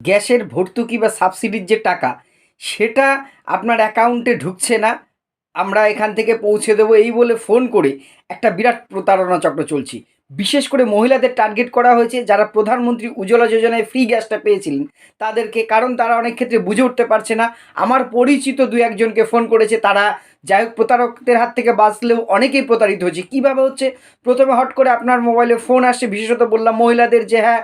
গ্যাসের ভর্তুকি বা সাবসিডির যে টাকা, সেটা আপনার অ্যাকাউন্টে ঢুকছে না। আমরা এখান থেকে পৌঁছে দেবো এই বলে ফোন করে একটা বিরাট প্রতারণা চক্র চলছি। বিশেষ করে মহিলাদের টার্গেট করা হয়েছে, যারা প্রধানমন্ত্রী উজ্জ্বলা যোজনায় ফ্রি গ্যাসটা পেয়েছিলেন, তাদেরকে, কারণ তারা অনেক ক্ষেত্রে বুঝে উঠতে পারছে না। আমার পরিচিত দু একজনকে ফোন করেছে, তারা যাই হোক প্রতারকদের হাত থেকে বাঁচলেও অনেকেই প্রতারিত হচ্ছে কীভাবে হচ্ছে? প্রথমে হট করে আপনার মোবাইলে ফোন আসছে, বিশেষত বললাম মহিলাদের যে হ্যাঁ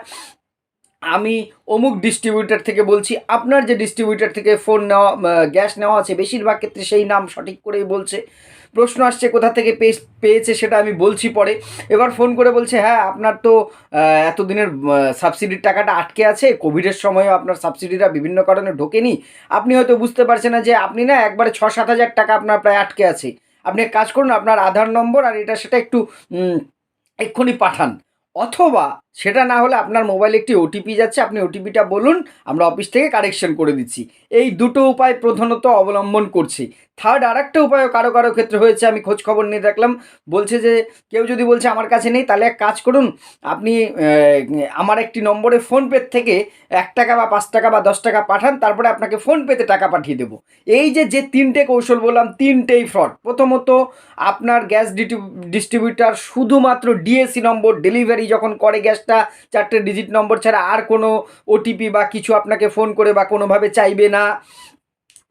আমি অমুক ডিস্ট্রিবিউটার থেকে বলছি, আপনার যে ডিস্ট্রিবিউটার থেকে ফোন নেওয়া গ্যাস নেওয়া আছে, বেশিরভাগ ক্ষেত্রে সেই নাম সঠিক করেই বলছে। প্রশ্ন আসছে কোথা থেকে পেয়ে- পেয়েছে সেটা আমি বলছি পরে। এবার ফোন করে বলছে হ্যাঁ আপনার তো এতদিনের সাবসিডির টাকাটা আটকে আছে কোভিডের সময়ও আপনার সাবসিডিটা বিভিন্ন কারণে ঢোকেনি। আপনি হয়তো বুঝতে পারছেন না যে আপনি না একবারে ছ সাত হাজার টাকা আপনার প্রায় আটকে আছে। আপনি কাজ করুন, আপনার আধার নম্বর আর এটা সেটা একটু এক্ষুনি পাঠান। অথবা সেটা না হলে আপনার মোবাইলে একটি ওটিপি যাচ্ছে, আপনি ওটিপিটা বলুন, আমরা অফিস থেকে কারেকশন করে দিচ্ছি। এই দুটো উপায় প্রধানত অবলম্বন করছি। থার্ড আর একটা উপায়ও কারও কারও ক্ষেত্রে হয়েছে, আমি খোঁজ খবর নিয়ে দেখলাম। বলছে যে, কেউ যদি বলছে আমার কাছে নেই, তাহলে এক কাজ করুন, আপনি আমার একটি নম্বরে ফোনপে থেকে এক টাকা বা পাঁচ টাকা বা দশ টাকা পাঠান, তারপরে আপনাকে ফোনপেতে টাকা পাঠিয়ে দেবো। এই যে যে তিনটে কৌশল বললাম, তিনটেই ফ্রড প্রথমত, আপনার গ্যাস ডিস্ট্রিবিউটার শুধুমাত্র ডিএসসি নম্বর ডেলিভারি যখন করে গ্যাসটা চারটে ডিজিট নম্বর ছাড়া আর কোনো ওটিপি বা কিছু আপনাকে ফোন করে বা কোনোভাবে চাইবে না।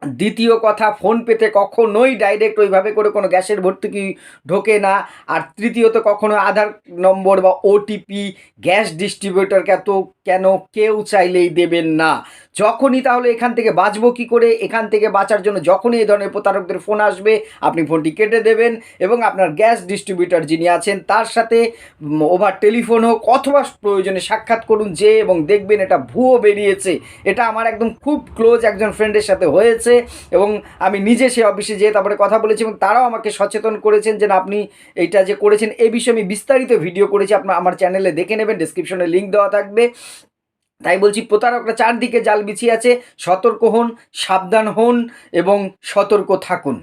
দ্বিতীয় কথা ফোন পেতে কখনোই ডাইরেক্ট ওইভাবে করে কোনো গ্যাসের ভর্তুকি ঢোকে না। আর তৃতীয়ত, কখনো আধার নম্বর বা ওটিপি গ্যাস ডিস্ট্রিবিউটরকে এত কেন কেউ চাইলেই দেবেন না। যখনই তাহলে এখান থেকে বাঁচবো কী করে? এখান থেকে বাঁচার জন্য যখনই এই ধরনের প্রতারকদের ফোন আসবে, আপনি ফোনটি কেটে দেবেন এবং আপনার গ্যাস ডিস্ট্রিবিউটর যিনি আছেন, তার সাথে ওভার টেলিফোন হোক অথবা প্রয়োজনে সাক্ষাৎ করুন যে এবং দেখবেন এটা ভুয়ো বেরিয়েছে। এটা আমার একদম খুব ক্লোজ একজন ফ্রেন্ডের সাথে হয়েছে এবং আমি নিজে সে অফিসে যেয়ে তারপরে কথা বলেছি এবং তারাও আমাকে সচেতন করেছেন যে আপনি এইটা যে করেছেন, এই বিষয়ে আমি বিস্তারিত ভিডিও করেছি, আপনার আমার চ্যানেলে দেখে নেবেন ডিসক্রিপশনে লিঙ্ক দেওয়া থাকবে। তাই বলছি প্রতারকরা চারদিকে জাল বিছিয়ে আছে সতর্ক হন সাবধান হন এবং সতর্ক থাকুন।